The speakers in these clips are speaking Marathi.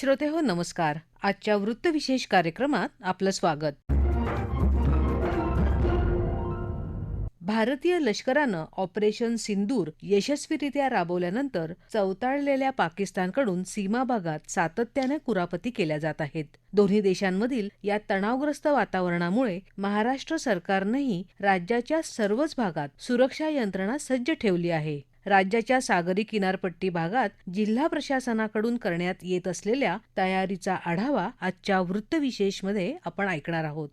श्रोते हो नमस्कार. आजच्या वृत्तविशेष कार्यक्रमात आपलं स्वागत. भारतीय लष्करानं ऑपरेशन सिंदूर यशस्वीरित्या राबवल्यानंतर चवताळलेल्या पाकिस्तानकडून सीमा भागात सातत्याने कुरापती केल्या जात आहेत. दोन्ही देशांमधील या तणावग्रस्त वातावरणामुळे महाराष्ट्र सरकारनंही राज्याच्या सर्वच भागात सुरक्षा यंत्रणा सज्ज ठेवली आहे. राज्याच्या सागरी किनारपट्टी भागात जिल्हा प्रशासनाकडून करण्यात येत असलेल्या तयारीचा आढावा आजच्या वृत्तविशेषमध्ये आपण ऐकणार आहोत.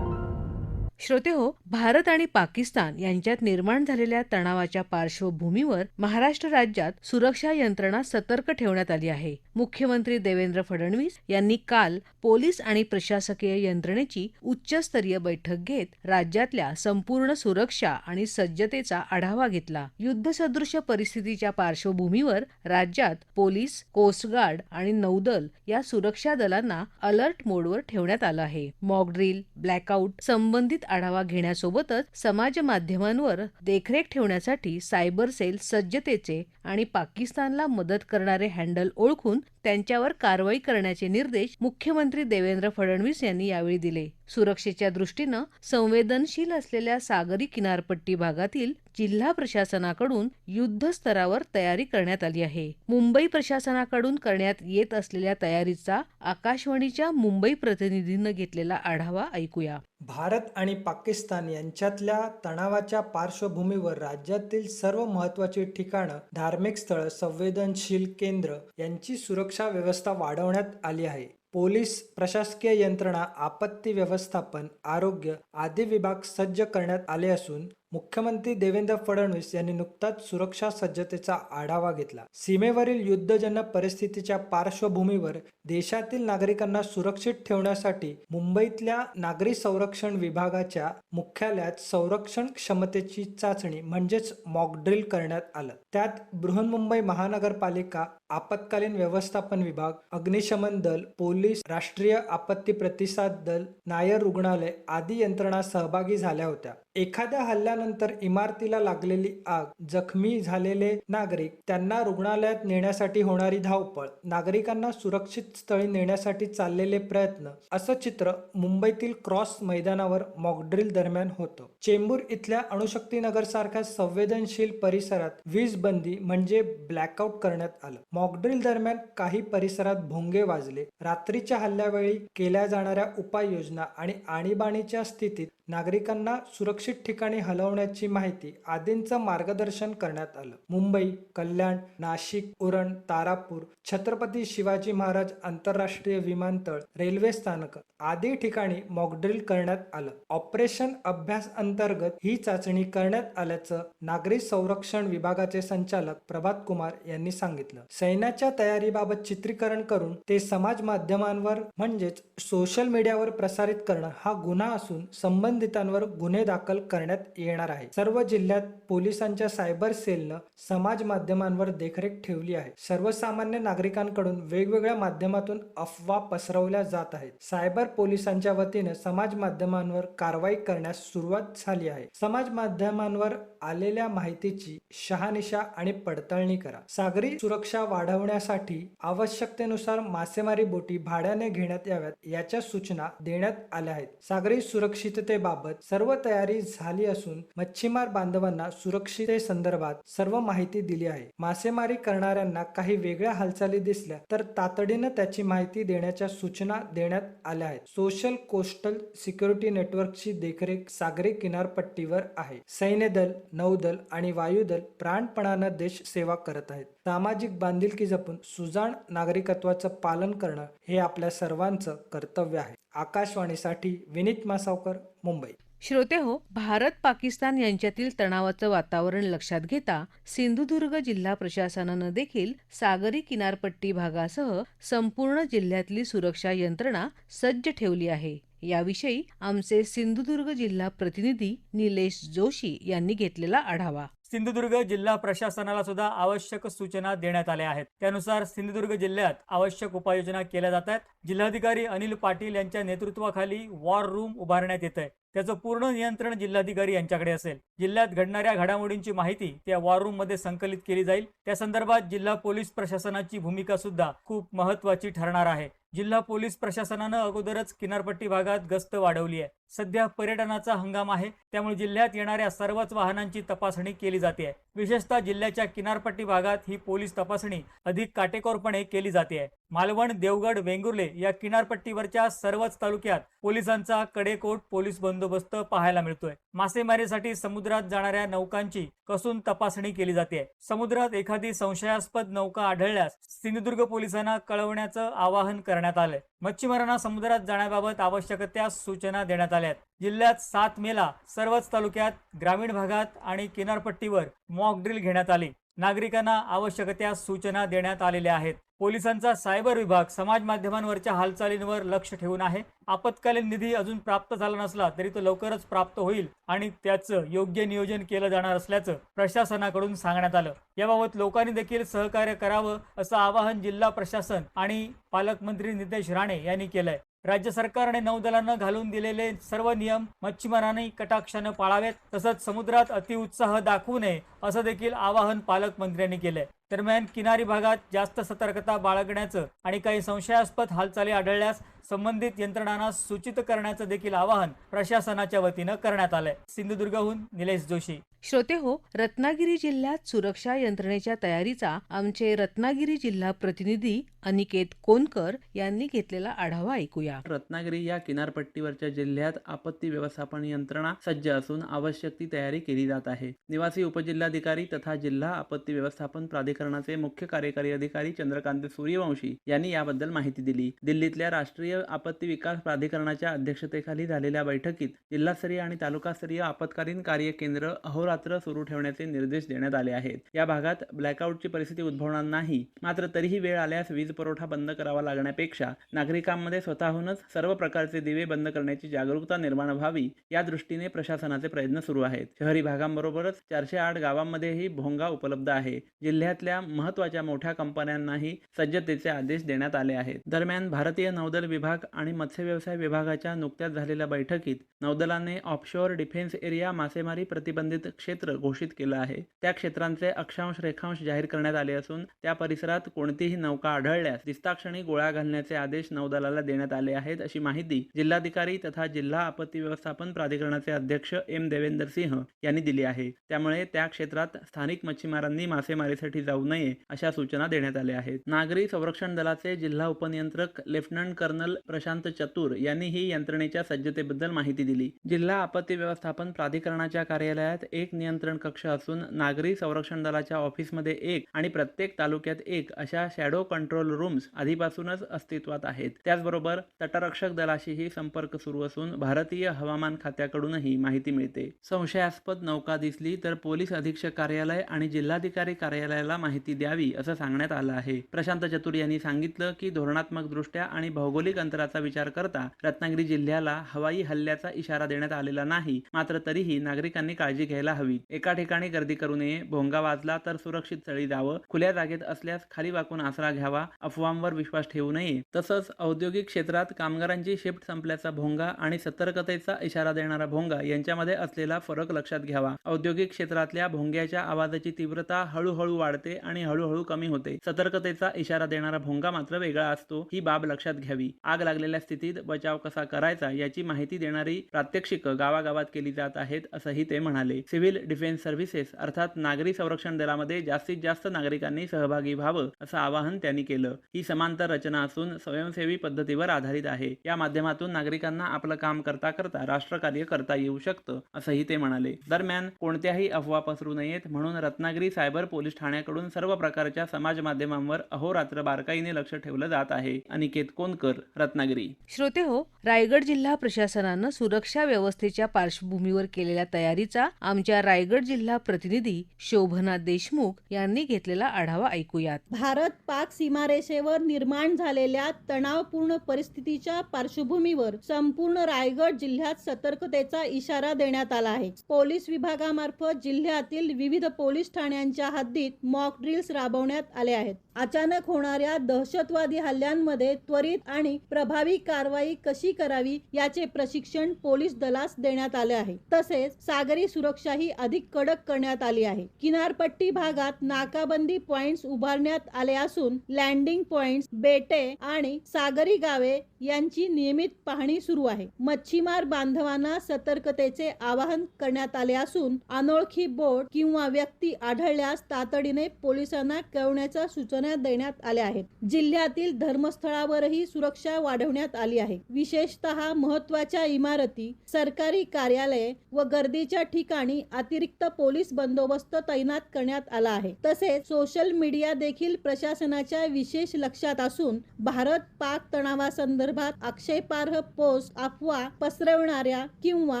श्रोते हो भारत आणि पाकिस्तान यांच्यात निर्माण झालेल्या तणावाच्या पार्श्वभूमीवर महाराष्ट्र राज्यात सुरक्षा यंत्रणा सतर्क ठेवण्यात आली आहे. मुख्यमंत्री देवेंद्र फडणवीस यांनी काल पोलीस आणि प्रशासकीय यंत्रणेची उच्चस्तरीय बैठक घेत राज्यातल्या संपूर्ण सुरक्षा आणि सज्जतेचा आढावा घेतला. युद्धसदृश परिस्थितीच्या पार्श्वभूमीवर राज्यात पोलीस कोस्टगार्ड आणि नौदल या सुरक्षा दलांना अलर्ट मोडवर ठेवण्यात आलं आहे. मॉकड्रिल ब्लॅकआउट संबंधित आढावा घेण्यासोबतच समाज माध्यमांवर देखरेख ठेवण्यासाठी सायबर सेल सज्जतेचे आणि पाकिस्तानला मदत करणारे हँडल ओळखून त्यांच्यावर कारवाई करण्याचे निर्देश मुख्यमंत्री देवेंद्र फडणवीस यांनी यावेळी दिले. सुरक्षेच्या दृष्टीनं संवेदनशील असलेल्या सागरी किनारपट्टी भागातील जिल्हा प्रशासनाकडून युद्ध स्तरावर तयारी करण्यात आली आहे. मुंबई प्रशासनाकडून करण्यात येत असलेल्या तयारीचा आकाशवाणीच्या मुंबई प्रतिनिधीनं घेतलेला आढावा ऐकूया. भारत आणि पाकिस्तान यांच्यातल्या तणावाच्या पार्श्वभूमीवर राज्यातील सर्व महत्वाची ठिकाणं धार्मिक स्थळ संवेदनशील केंद्र यांची सुरक्षा व्यवस्था वाढवण्यात आली आहे. पोलीस प्रशासकीय यंत्रणा आपत्ती व्यवस्थापन आरोग्य आदी विभाग सज्ज करण्यात आले असून मुख्यमंत्री देवेंद्र फडणवीस यांनी नुकताच सुरक्षा सज्जतेचा आढावा घेतला. सीमेवरील युद्धजन्य परिस्थितीच्या पार्श्वभूमीवर देशातील नागरिकांना सुरक्षित ठेवण्यासाठी मुंबईतल्या नागरी संरक्षण विभागाच्या मुख्यालयात संरक्षण क्षमतेची चाचणी म्हणजेच मॉकड्रिल करण्यात आलं. त्यात बृहन्मुंबई महानगरपालिका आपत्कालीन व्यवस्थापन विभाग अग्निशमन दल पोलीस राष्ट्रीय आपत्ती प्रतिसाद दल नायर रुग्णालय आदी यंत्रणा सहभागी झाल्या होत्या. एखाद्या हल्ल्यानंतर इमारतीला लागलेली आग जखमी झालेले नागरिक त्यांना रुग्णालयात नेण्यासाठी होणारी धावपळ नागरिकांना सुरक्षित स्थळी नेण्यासाठी चाललेले प्रयत्न असं चित्र मुंबईतील क्रॉस मैदानावर मॉकड्रिल दरम्यान होतं. चेंबूर इथल्या अणुशक्ती नगर सारख्या संवेदनशील परिसरात वीज बंदी म्हणजे ब्लॅकआउट करण्यात आलं. मॉकड्रिल दरम्यान काही परिसरात भोंगे वाजले. रात्रीच्या हल्ल्यावेळी केल्या जाणाऱ्या उपाययोजना आणि आणीबाणीच्या स्थितीत नागरिकांना सुरक्षित ठिकाणी हलवण्याची माहिती आदींचं मार्गदर्शन करण्यात आलं. मुंबई कल्याण नाशिक उरण तारापूर छत्रपती शिवाजी महाराज आंतरराष्ट्रीय विमानतळ रेल्वे स्थानक आदी ठिकाणी मॉकड्रिल करण्यात आलं. ऑपरेशन अभ्यास अंतर्गत ही चाचणी करण्यात आल्याचं नागरी संरक्षण विभागाचे संचालक प्रभात कुमार यांनी सांगितलं. सैन्याच्या तयारीबाबत चित्रीकरण करून ते समाज माध्यमांवर म्हणजेच सोशल मीडियावर प्रसारित करणं हा गुन्हा असून संबंध संबंधितांवर गुन्हे दाखल करण्यात येणार आहे. सर्व जिल्ह्यात पोलिसांच्या सायबर सेलनं समाज माध्यमांवर देखरेख ठेवली आहे. सर्वसामान्य नागरिकांकडून वेगवेगळ्या माध्यमातून अफवा पसरवल्या जात आहेत. सायबर पोलिसांच्या वतीनं समाज माध्यमांवर कारवाई करण्यास सुरुवात झाली आहे. समाज माध्यमांवर आलेल्या माहितीची शहानिशा आणि पडताळणी करा. सागरी सुरक्षा वाढवण्यासाठी आवश्यकतेनुसार मासेमारी बोटी भाड्याने घेण्यात याव्यात याच्या सूचना देण्यात आल्या आहेत. सागरी सुरक्षितते सुरक्षिततेबाबत सर्व तयारी झाली असून मच्छीमार बांधवांना सुरक्षिततेसंदर्भात सर्व माहिती दिली आहे. मासेमारी करणाऱ्यांना काही वेगळ्या हालचाली दिसल्या तर तातडीनं त्याची माहिती देण्याच्या सूचना देण्यात आल्या आहेत. सोशल कोस्टल सिक्युरिटी नेटवर्कची देखरेख सागरी किनारपट्टीवर आहे. सैन्य दल नौदल आणि वायुदल प्राणपणानं देश सेवा करत आहेत. सामाजिक बांधिलकी जपून सुजाण नागरिकत्वाचं पालन करणं हे आपल्या सर्वांचं कर्तव्य आहे. आकाशवाणीसाठी विनीत मासावकर मुंबई. श्रोते हो भारत पाकिस्तान यांच्यातील तणावाचं वातावरण लक्षात घेता सिंधुदुर्ग जिल्हा प्रशासनानं देखील सागरी किनारपट्टी भागासह संपूर्ण जिल्ह्यातली सुरक्षा यंत्रणा सज्ज ठेवली आहे. याविषयी आमचे सिंधुदुर्ग जिल्हा प्रतिनिधी निलेश जोशी यांनी घेतलेला आढावा. सिंधुदुर्ग जिल्हा प्रशासनाला सुद्धा आवश्यक सूचना देण्यात आल्या आहेत. त्यानुसार सिंधुदुर्ग जिल्ह्यात आवश्यक उपाययोजना केल्या जात आहेत. जिल्हाधिकारी अनिल पाटील यांच्या नेतृत्वाखाली वॉर रूम उभारण्यात येत आहे त्याचं पूर्ण नियंत्रण जिल्हाधिकारी यांच्याकडे असेल. जिल्ह्यात घडणाऱ्या घडामोडींची माहिती त्या वॉर रूममध्ये संकलित केली जाईल. त्या संदर्भात जिल्हा पोलीस प्रशासनाची भूमिका सुद्धा खूप महत्वाची ठरणार आहे. जिल्हा पोलीस प्रशासनानं अगोदरच किनारपट्टी भागात गस्त वाढवली आहे. सध्या पर्यटनाचा हंगाम आहे. त्यामुळे जिल्ह्यात येणाऱ्या सर्वच वाहनांची तपासणी केली जाते. आहे विशेषतः जिल्ह्याच्या किनारपट्टी भागात ही पोलीस तपासणी अधिक काटेकोरपणे केली जाते. आहे मालवण देवगड वेंगुर्ले या किनारपट्टीवरच्या सर्वच तालुक्यात पोलिसांचा कडेकोट पोलीस बंदोबस्त पाहायला मिळतोय. मासेमारीसाठी समुद्रात जाणाऱ्या नौकांची कसून तपासणी केली जाते. समुद्रात एखादी संशयास्पद नौका आढळल्यास सिंधुदुर्ग पोलिसांना कळवण्याचं आवाहन करण्यात आलंय. मच्छीमारांना समुद्रात जाण्याबाबत आवश्यक त्या सूचना देण्यात आल्या जिल्ह्यात सात मेला सर्वच तालुक्यात ग्रामीण भागात आणि किनारपट्टीवर मॉक ड्रिल घेण्यात आली. नागरिकांना आवश्यक त्या सूचना देण्यात आलेल्या आहेत. पोलिसांचा सायबर विभाग समाज माध्यमांवरच्या हालचालींवर लक्ष ठेवून आहे. आपत्कालीन निधी अजून प्राप्त झाला नसला तरी तो लवकरच प्राप्त होईल आणि त्याचं योग्य नियोजन केलं जाणार असल्याचं प्रशासनाकडून सांगण्यात आलं. याबाबत लोकांनी देखील सहकार्य करावं असं आवाहन जिल्हा प्रशासन आणि पालकमंत्री नितेश राणे यांनी केलंय. राज्य सरकारने नौदलानं घालून दिलेले सर्व नियम मच्छीमारांनी कटाक्षानं पाळावेत तसंच समुद्रात अतिउत्साह दाखवू नये असं देखील आवाहन पालकमंत्र्यांनी केलंय. दरम्यान किनारी भागात जास्त सतर्कता बाळगण्याचं आणि काही संशयास्पद हालचाली आढळल्यास संबंधित यंत्रणांना सूचित करण्याचं देखील आवाहन प्रशासनाच्या वतीनं करण्यात आलंय. सिंधुदुर्गहून निलेश जोशी. श्रोते हो रत्नागिरी जिल्ह्यात सुरक्षा यंत्रणेच्या तयारीचा आमचे रत्नागिरी जिल्हा प्रतिनिधी अनिकेत कोनकर यांनी घेतलेला आढावा ऐकूया. रत्नागिरी या किनारपट्टीवरच्या जिल्ह्यात आपत्ती व्यवस्थापन यंत्रणा सज्ज असून आवश्यक ती तयारी केली जात आहे. निवासी उपजिल्हाधिकारी तथा जिल्हा आपत्ती व्यवस्थापन प्राधिकरणाचे मुख्य कार्यकारी अधिकारी चंद्रकांत सूर्यवंशी यांनी याबद्दल माहिती दिली. दिल्लीतल्या राष्ट्रीय आपत्ती विकास प्राधिकरणाच्या अध्यक्षतेखाली झालेल्या बैठकीत जिल्हास्तरीय आणि तालुकास्तरीय आपत्कालीन कार्य केंद्र अहोरात्र सुरू ठेवण्याचे निर्देश देण्यात आले आहेत. या भागात ब्लॅकआउटची परिस्थिती उद्भवणार नाही. मात्र तरीही वेळ आल्यास वीज पुरवठा बंद करावा लागण्यापेक्षा नागरिकांमध्ये स्वतःहूनच सर्व प्रकारचे दिवे बंद करण्याची जागरूकता निर्माण व्हावी या दृष्टीने प्रशासनाचे प्रयत्न सुरू आहेत. शहरी भागांबरोबरच चारशे आठ गावांमध्येही भोंगा उपलब्ध आहे. जिल्ह्यातल्या महत्त्वाच्या मोठ्या कंपन्यांनाही सज्जतेचे आदेश देण्यात आले आहेत. दरम्यान भारतीय नौदल विभाग आणि मत्स्य व्यवसाय विभागाच्या नुकत्याच झालेल्या बैठकीत नौदलाने ऑफशोअर डिफेन्स एरिया मासेमारी प्रतिबंधित क्षेत्र घोषित केलं आहे. त्या क्षेत्रांचे अक्षांश रेखांश जाहीर करण्यात आले असून त्या परिसरात कोणतीही नौका आढळल्यास दिस्ताक्षणी गोळ्या घालण्याचे आदेश नौदलाला देण्यात आले आहेत अशी माहिती जिल्हाधिकारी तथा जिल्हा आपत्ती व्यवस्थापन प्राधिकरणाचे अध्यक्ष एम देवेंदर सिंह यांनी दिली आहे. त्यामुळे त्या क्षेत्रात स्थानिक मच्छीमारांनी मासेमारीसाठी जाऊ नये अशा सूचना देण्यात आल्या आहेत. नागरी संरक्षण दलाचे जिल्हा उपनियंत्रक लेफ्टनंट कर्नल प्रशांत चतुर यांनी ही यंत्रणेच्या सज्जतेबद्दल माहिती दिली. जिल्हा आपत्ती व्यवस्थापन प्राधिकरणाच्या कार्यालयात एक नियंत्रण कक्ष असून नागरी संरक्षण दलाच्या ऑफिसमध्ये एक आणि प्रत्येक तालुक्यात एक अशा शॅडो कंट्रोल रूम्स आधीपासूनच अस्तित्वात आहेत. त्याचबरोबर तटरक्षक दलाशीही संपर्क सुरू असून भारतीय हवामान खात्याकडूनही माहिती मिळते. संशयास्पद नौका दिसली तर पोलीस अधीक्षक कार्यालय आणि जिल्हाधिकारी कार्यालयाला माहिती द्यावी असं सांगण्यात आलं आहे. प्रशांत चतुर यांनी सांगितलं की धोरणात्मक दृष्ट्या आणि भौगोलिक अंतराचा विचार करता रत्नागिरी जिल्ह्याला हवाई हल्ल्याचा इशारा देण्यात आलेला नाही मात्र तरीही नागरिकांनी काळजी घ्यायला हवी. एका ठिकाणी गर्दी करू नये भोंगा वाजला तर सुरक्षित चळी जावं खुल्या जागेत असल्यास खाली वाकून आसरा घ्यावा अफवांवर विश्वास ठेवू नये. तसंच औद्योगिक क्षेत्रात कामगारांची शिफ्ट संपल्याचा भोंगा आणि सतर्कतेचा इशारा देणारा भोंगा यांच्यामध्ये असलेला फरक लक्षात घ्यावा. औद्योगिक क्षेत्रातल्या भोंग्याच्या आवाजाची तीव्रता हळूहळू वाढते आणि हळूहळू कमी होते. सतर्कतेचा इशारा देणारा भोंगा मात्र वेगळा असतो ही बाब लक्षात घ्यावी. आग लागलेल्या स्थितीत बचाव कसा करायचा याची माहिती देणारी प्रात्यक्षिक गावागावात केली जात आहेत असंही ते म्हणाले. सिव्हिल डिफेन्स सर्व्हिसेस अर्थात नागरी संरक्षण दलामध्ये जास्तीत जास्त नागरिकांनी सहभागी व्हावं असं आवाहन त्यांनी केलं. ही समांतर रचना असून स्वयंसेवी पद्धतीवर आधारित आहे. या माध्यमातून नागरिकांना आपलं काम करता करता राष्ट्रकार्य करता येऊ शकतं असंही ते म्हणाले. दरम्यान कोणत्याही अफवा पसरू नयेत म्हणून रत्नागिरी सायबर पोलीस ठाण्याकडून सर्व प्रकारच्या समाज माध्यमांवर अहोरात्र बारकाईने लक्ष ठेवलं जात आहे. अनिकेत कोणकर रत्नागिरी. श्रोते हो रायगड जिल्हा प्रशासनानं सुरक्षा व्यवस्थेच्या पार्श्वभूमीवर केलेल्या तयारीचा आमच्या रायगड जिल्हा प्रतिनिधी शोभना देशमुख यांनी घेतलेला आढावा ऐकूयात. भारत पाक सीमारेषेवर निर्माण झालेल्या तणावपूर्ण परिस्थितीच्या पार्श्वभूमीवर संपूर्ण रायगड जिल्ह्यात सतर्कतेचा इशारा देण्यात आला आहे. पोलीस विभागामार्फत जिल्ह्यातील विविध पोलीस ठाण्यांच्या हद्दीत मॉक ड्रिल्स राबवण्यात आले आहेत. अचानक होणाऱ्या दहशतवादी हल्ल्यांमध्ये त्वरित आणि प्रभावी कारवाई कशी करावी याचे प्रशिक्षण पोलीस दलास देण्यात आले आहे. तसेच सागरी सुरक्षाही अधिक कडक करण्यात आली आहे. किनारपट्टी भागात नाकाबंदी पॉइंट्स उभारण्यात आले असून लँडिंग पॉइंट्स बेटे आणि सागरी गावे यांची नियमित पाहणी सुरू आहे. मच्छीमार बांधवांना सतर्कतेचे आवाहन करण्यात आले असून अनोळखी बोट किंवा व्यक्ती आढळल्यास तातडीने पोलिसांना कळवण्याच्या सूचना देण्यात आल्या आहेत. जिल्ह्यातील धर्मस्थळावरही सुरक्षा वाढवण्यात आली आहे. विशेषतः महत्त्वाच्या इमारती सरकारी कार्यालये व गर्दीच्या ठिकाणी अतिरिक्त पोलीस बंदोबस्त तैनात करण्यात आला आहे. तसेच सोशल मीडिया देखील प्रशासनाच्या विशेष लक्षात असून भारत पाक तणावासंदर्भात आक्षेपार्ह पोस्ट अफवा पसरवणाऱ्या किंवा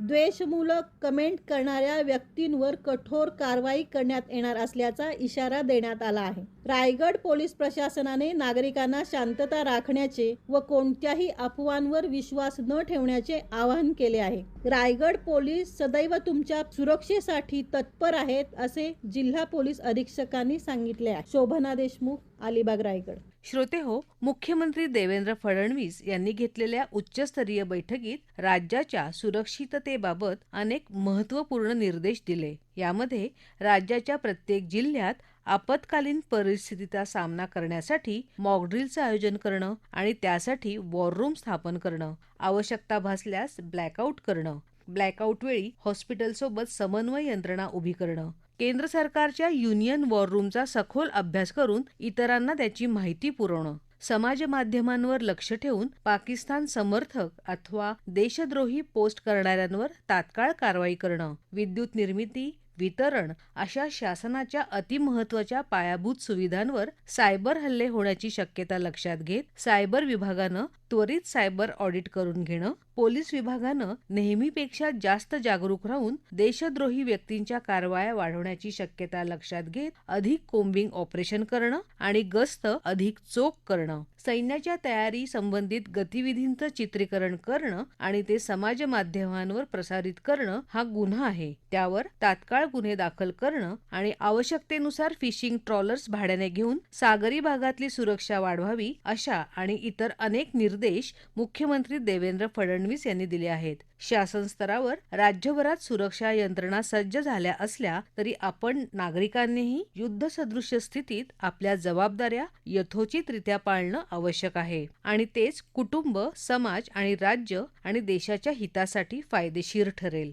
द्वेषमूलक कमेंट करणाऱ्या व्यक्तींवर कठोर कारवाई करण्यात येणार असल्याचा इशारा देण्यात आला आहे. रायगड पोलीस प्रशासनाने नागरिकांना शांतता राखण्याचे व कोणत्याही अफवांवर विश्वास न ठेवण्याचे आवाहन केले आहे. रायगड पोलीस सदैव तुमच्या सुरक्षेसाठी तत्पर आहेत असे जिल्हा पोलीस अधीक्षकांनी सांगितले आहे. शोभना देशमुख अलिबाग रायगड. श्रोते हो मुख्यमंत्री देवेंद्र फडणवीस यांनी घेतलेल्या उच्चस्तरीय बैठकीत राज्याच्या सुरक्षिततेबाबत अनेक महत्त्वपूर्ण निर्देश दिले. यामध्ये राज्याच्या प्रत्येक जिल्ह्यात आपत्कालीन परिस्थितीचा सामना करण्यासाठी मॉकड्रिलचं आयोजन करणं आणि त्यासाठी वॉर रूम स्थापन करणं आवश्यकता भासल्यास ब्लॅकआउट करणं ब्लॅकआउट वेळी हॉस्पिटलसोबत समन्वय यंत्रणा उभी करणं. केंद्र सरकारच्या युनियन वॉर रूमचा सखोल अभ्यास करून इतरांना त्याची माहिती पुरवणं. समाज माध्यमांवर लक्ष ठेवून पाकिस्तान समर्थक अथवा देशद्रोही पोस्ट करणाऱ्यांवर तात्काळ कारवाई करणं. विद्युत निर्मिती वितरण अशा शासनाच्या अतिमहत्वाच्या पायाभूत सुविधांवर सायबर हल्ले होण्याची शक्यता लक्षात घेत सायबर विभागानं त्वरित सायबर ऑडिट करून घेणं पोलीस विभागानं नेहमीपेक्षा जास्त जागरूक राहून देशद्रोही व्यक्तींच्या कारवाया वाढवण्याची शक्यता लक्षात घेत अधिक कोम्बिंग ऑपरेशन करणं आणि गस्त अधिक चोख करणं. सैन्याच्या तयारी संबंधित गतिविधींचं चित्रीकरण करणं आणि ते समाज माध्यमांवर प्रसारित करणं हा गुन्हा आहे. त्यावर तात्काळ गुन्हे दाखल करणं आणि आवश्यकतेनुसार फिशिंग ट्रॉलर्स भाड्याने घेऊन सागरी भागातली सुरक्षा वाढवावी अशा आणि इतर अनेक निर्णय निर्देश मुख्यमंत्री देवेंद्र फडणवीस यांनी दिले आहेत. शासन स्तरावर राज्यभरात सुरक्षा यंत्रणा सज्ज झाल्या असल्या तरी आपण नागरिकांनीही युद्धसदृश्य स्थितीत आपल्या जबाबदाऱ्या यथोचितरित्या पाळणं आवश्यक आहे. आणि तेच कुटुंब समाज आणि राज्य आणि देशाच्या हितासाठी फायदेशीर ठरेल.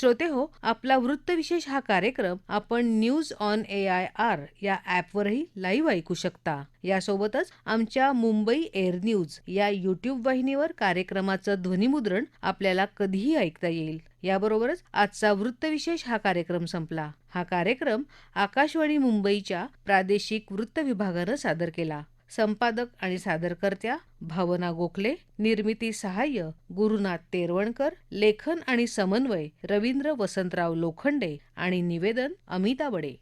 श्रोते हो आपला वृत्तविशेष हा कार्यक्रम आपण news on A I R या ॲपवरही लाईव्ह ऐकू शकता. यासोबतच आमच्या मुंबई एअर न्यूज या युट्यूब वाहिनीवर कार्यक्रमाचं ध्वनिमुद्रण आपल्याला कधीही ऐकता येईल. याबरोबरच आजचा वृत्तविशेष हा कार्यक्रम संपला. हा कार्यक्रम आकाशवाणी मुंबईच्या प्रादेशिक वृत्त विभागानं सादर केला. संपादक आणि सादरकर्त्या भावना गोखले निर्मिती सहाय्य गुरुनाथ तेरवणकर लेखन आणि समन्वय रवींद्र वसंतराव लोखंडे आणि निवेदन अमिता बडे